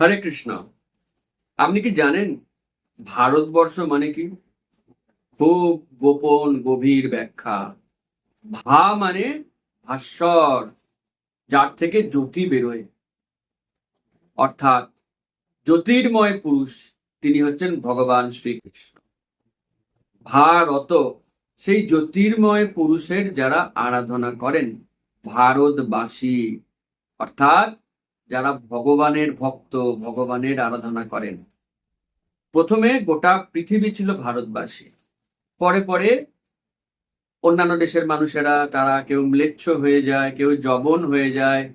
হরে কৃষ্ণ। আপনি কি জানেন ভারতবর্ষ মানে কি? খুব গোপন, গভীর ব্যাখ্যা। ভা মানে ভাস্বর, যার থেকে জ্যোতি বেরোয়। অর্থাৎ জ্যোতির্ময় পুরুষ, তিনি হচ্ছেন ভগবান শ্রীকৃষ্ণ। ভারত, সেই জ্যোতির্ময় পুরুষের যারা আরাধনা করেন, ভারতবাসী। অর্থাৎ যারা ভগবানের ভক্ত, ভগবানের আরাধনা করেন। প্রথমে গোটা পৃথিবী ছিল ভারতবাসী। পরে পরে অন্যান্য দেশের মানুষেরা, তারা কেউ ম্লেচ্ছ হয়ে যায়, কেউ জবন হয়ে যায়,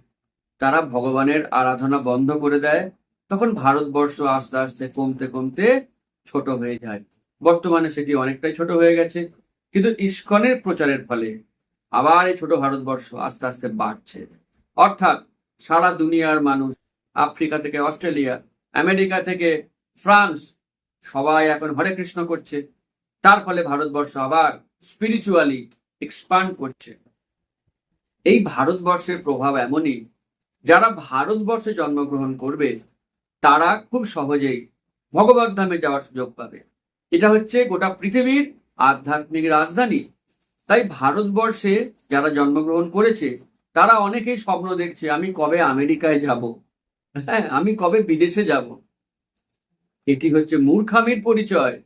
তারা ভগবানের আরাধনা বন্ধ করে দেয়। তখন ভারতবর্ষ আস্তে আস্তে কমতে কমতে ছোট হয়ে যায়। বর্তমানে সেটি অনেকটাই ছোট হয়ে গেছে। কিন্তু ইস্কনের প্রচারের ফলে আবার এই ছোট ভারতবর্ষ আস্তে আস্তে বাড়ছে। অর্থাৎ সারা দুনিয়ার মানুষ, আফ্রিকা থেকে অস্ট্রেলিয়া, আমেরিকা থেকে ফ্রান্স, সবাই এখন হরে কৃষ্ণ করছে। তার ফলে ভারতবর্ষ আবার স্পিরিচুয়ালি এক্সপান্ড করছে। এই ভারতবর্ষের প্রভাব এমনই, যারা ভারতবর্ষে জন্মগ্রহণ করবে, তারা খুব সহজেই ভগবত ধামে যাওয়ার সুযোগ পাবে। এটা হচ্ছে গোটা পৃথিবীর আধ্যাত্মিক রাজধানী। তাই ভারতবর্ষে যারা জন্মগ্রহণ করেছে তারা অনেকেই স্বপ্ন দেখছে, আমি কবে আমেরিকায় যাব? হ্যাঁ আমি কবে বিদেশে যাব? এটি হচ্ছে মূর্খামির পরিচয়।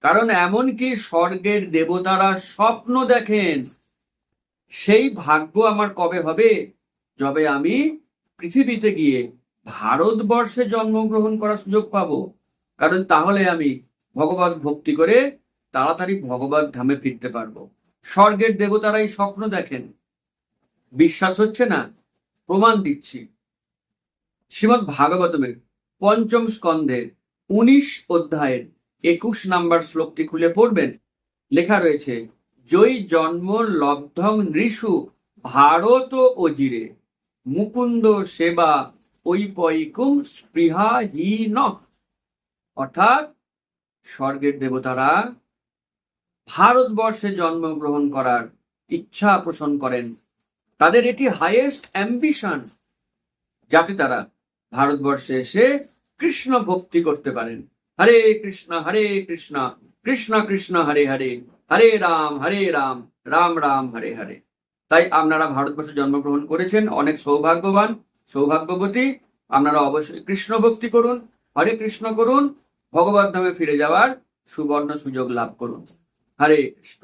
কারণ এমনকি স্বর্গের দেবতারা স্বপ্ন দেখেন, সেই ভাগ্য আমার কবে হবে? যবে আমি পৃথিবীতে গিয়ে ভারতবর্ষে জন্মগ্রহণ করার সুযোগ পাবো। কারণ তাহলে আমি ভগবত ভক্তি করে তাড়াতাড়ি ভগবত ধামে ফিরতে পারব। স্বর্গের দেবতারাই স্বপ্ন দেখেন। বিশ্বাস হচ্ছে না? প্রমাণ দিচ্ছি। শ্রীমৎ ভাগবতমের পঞ্চম স্কন্ধের উনিশ অধ্যায়ের একুশ নাম্বার শ্লোকটি খুলে পড়বেন। লেখা রয়েছে, জয় জন্ম লব্ধং নৃষু ভারত অজিরে মুকুন্দ সেবা ঐপৈকুম স্পৃহা হীন অর্থাৎ স্বর্গের দেবতারা ভারতবর্ষে জন্মগ্রহণ করার ইচ্ছা পোষণ করেন। তাদের এটি হাইয়েস্ট অ্যাম্বিশন যাতে তারা ভারতবর্ষে এসে কৃষ্ণ ভক্তি করতে পারেন। হরে কৃষ্ণ হরে কৃষ্ণ কৃষ্ণ কৃষ্ণ, হরে হরে হরে রাম হরে রাম রাম রাম, হরে হরে। তাই আপনারা ভারতবর্ষে জন্মগ্রহণ করেছেন, অনেক সৌভাগ্যবান, সৌভাগ্যবতী। আপনারা অবশ্যই কৃষ্ণ ভক্তি করুন, হরে কৃষ্ণ করুন, ভগবত ধামে ফিরে যাওয়ার সুবর্ণ সুযোগ লাভ করুন। হরে কৃষ্ণ।